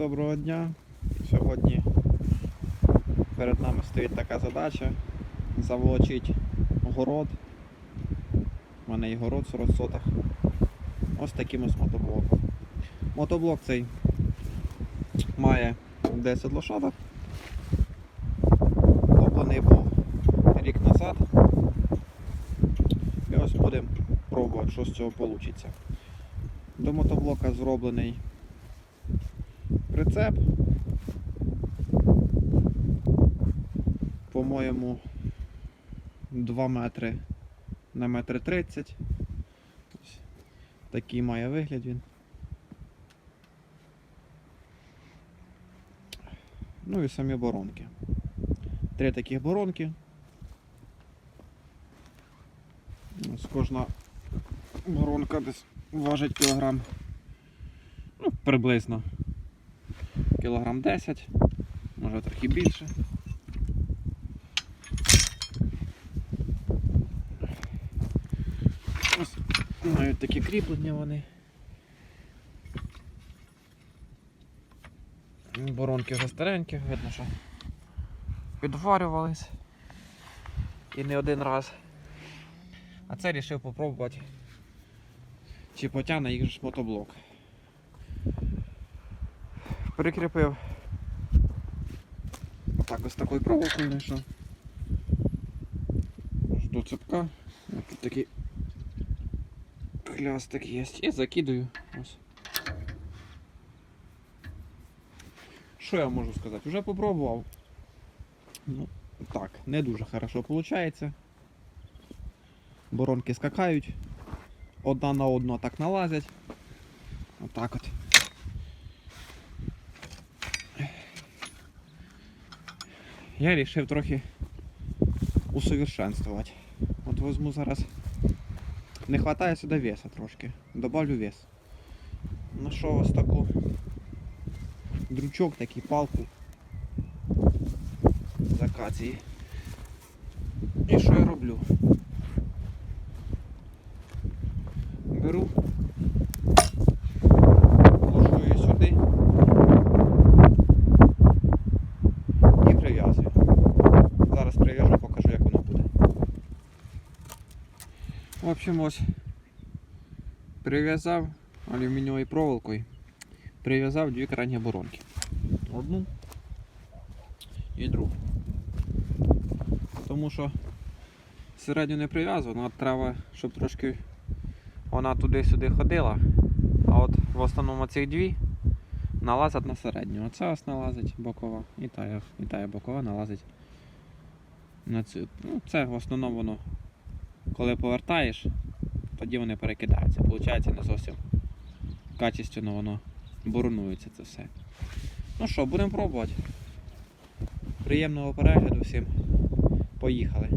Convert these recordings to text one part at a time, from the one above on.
доброго дня. Сьогодні перед нами стоїть така задача заволочити город. У мене є город 40 соток. Ось таким ось мотоблоком. Мотоблок цей має 10 лошадок. Куплений був рік назад. І ось будемо пробувати, що з цього вийде. До мотоблока зроблений прицеп. По-моєму, 2 метри на метр 30. Такий має вигляд він. Ну і самі боронки. Три таких боронки. Ось кожна боронка десь важить кілограм. Ну, приблизно кілограм 10, може трохи більше. Ось мають такі кріплення вони. Боронки вже старенькі, видно, що підварювались і не один раз. А це рішив попробувати, чи потягне їх же мотоблок. Прикріпив отак ось такою проволокою знайшов. Жду цепка. Тут такий хлястик є. І закидаю. Ось. Що я можу сказати? Уже попробував. Ну, так, не дуже хорошо виходить. Боронки скакають. Одна на одну так налазять. Отак от. Я вирішив трохи усовершенствувати. От возьму зараз. Не вистачає сюди веса трошки. Добавлю вес. Нашов ось таку дрючок, такий палку з акації. І що я роблю? Беру, ложу її сюди і прив'язую. Зараз прив'яжу, покажу, як воно буде. В общем, ось прив'язав алюмінієвою проволокою, прив'язав дві крайні боронки. Одну і другу. Тому що середню не прив'язую, а треба, щоб трошки вона туди-сюди ходила. А от в основному ці дві налазять на середню. Оце ось налазить бокова, і та, і та бокова налазить на цю. Ну, це в основному воно, коли повертаєш, тоді вони перекидаються. Получається не зовсім качественно воно боронується це все. Ну що, будемо пробувати. Приємного перегляду всім. Поїхали.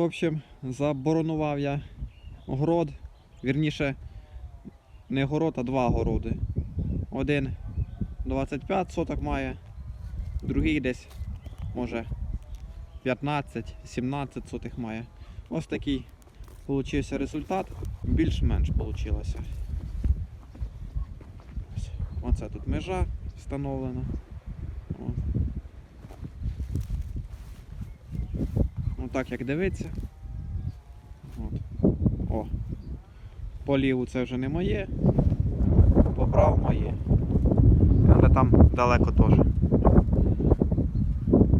Общем, заборонував я город. Вірніше, не город, а два городи. Один 25 соток має, другий десь, може, 15-17 сотих має. Ось такий получився результат. Більш-менш вийшло. Оце тут межа встановлена. От. Так як дивиться. От. О. По ліву це вже не моє, по праву моє. Але там далеко теж.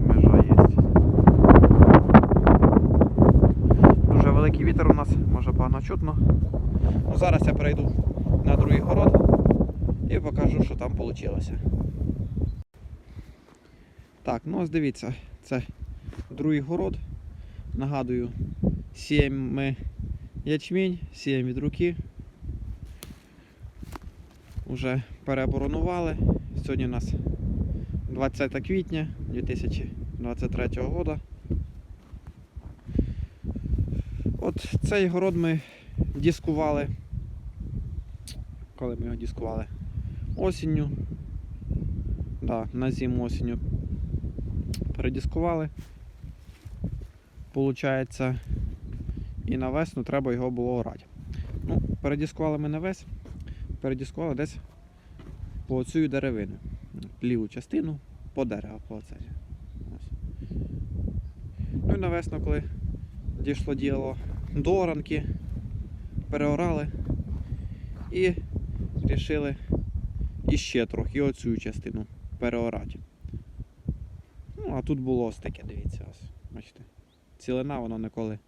Межа є. Дуже великий вітер у нас, може погано чутно. Ну, зараз я перейду на другий город і покажу, що там вийшло. Так, ну ось дивіться, це другий город. Нагадую, сіємо ми ячмінь, сіємо від руки. Уже переоборонували. Сьогодні у нас 20 квітня 2023 року. От цей город ми дискували. Коли ми його дискували? Осінню. Да, на зиму осінню передискували. Получається, і на весну треба його було орати. Ну, передискували ми на весь, передискували десь по цю деревину. Ліву частину по дереву по оце. Ну і на весну, коли дійшло діло до оранки, переорали і вирішили іще трохи оцю частину переорати. Ну, а тут було ось таке, дивіться, ось. Бачите. Цілина воно ніколи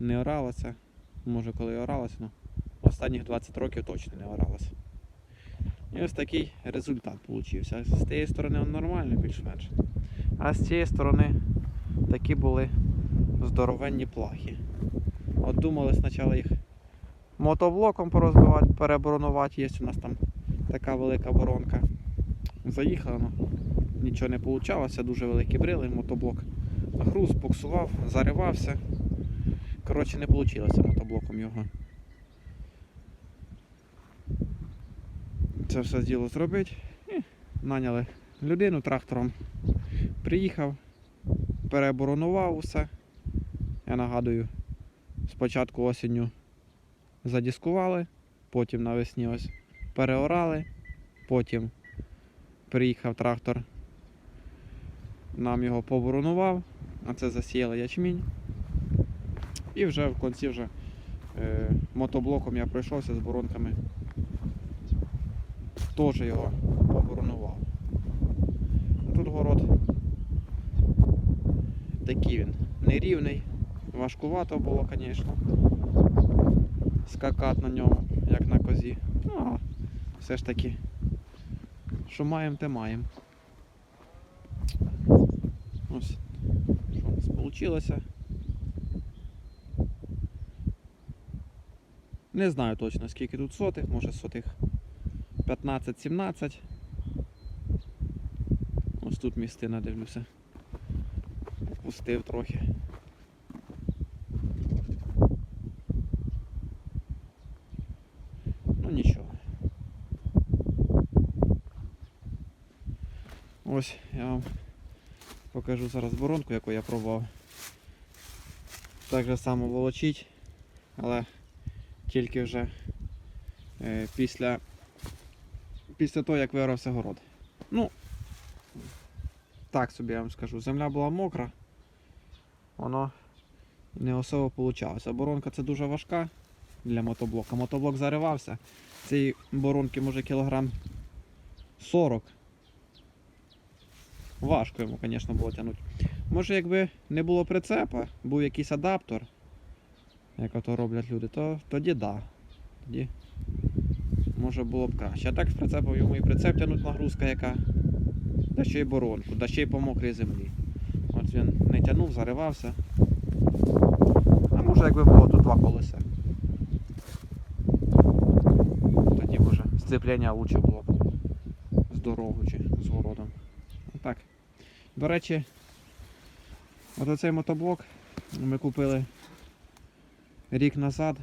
не оралася. Може коли і оралася, але останніх 20 років точно не оралася. І ось такий результат получився. З тієї сторони він нормальний більш-менш. А з цієї сторони такі були здоровенні плахи. От думали спочатку їх мотоблоком порозбивати, переборонувати. Є у нас там така велика боронка. Заїхала, ну, нічого не вийшло, дуже великі брили, мотоблок груз, буксував, заривався. Коротше, не вийшло мотоблоком його. Це все діло зробити. І наняли людину трактором. Приїхав, переоборонував усе. Я нагадую, спочатку осінню задіскували, потім навесні ось переорали, потім приїхав трактор, нам його поборонував, а це засіяли ячмінь. І вже в кінці вже е, мотоблоком я пройшовся з боронками. Теж його поборонував. Тут город такий він нерівний. Важкувато було, звісно. Скакати на ньому, як на козі. Ну, а все ж таки, що маємо, те маємо. Ось, вийшло. Не знаю точно скільки тут сотих, може сотих 15-17. Ось тут містина дивлюся. Опустив трохи. Ну нічого. Ось я вам покажу зараз боронку, яку я пробував. Так же само волочить, але тільки вже е, після, після того, як виорався город. Ну, так собі я вам скажу. Земля була мокра, воно не особо вийшло. Боронка це дуже важка для мотоблока. Мотоблок заривався. Цієї боронки може кілограм 40. Важко йому, звісно, було тягнути. Може, якби не було прицепа, був якийсь адаптер, як ото роблять люди, то тоді да. Тоді може було б краще. А так з прицепом йому і прицеп тягнуть нагрузка яка. Да ще й боронку, да ще й по мокрій землі. От він не тягнув, заривався. А може якби було тут два колеса. Тоді може сцеплення лучше було б з дорогою чи з городом. Так. До речі, от оцей мотоблок Ми купили рік назад.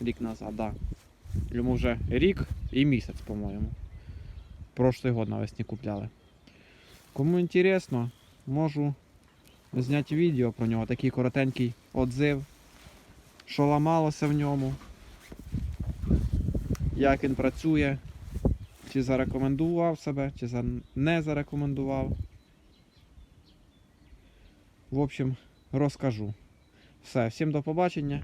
Рік назад. Да. Йому вже рік і місяць, по-моєму. Прошлий год навесні купляли. Кому інтересно, можу зняти відео про нього, такий коротенький отзив, що ламалося в ньому, як він працює, чи зарекомендував себе, чи не зарекомендував. В общем, розкажу. Все, всім до побачення.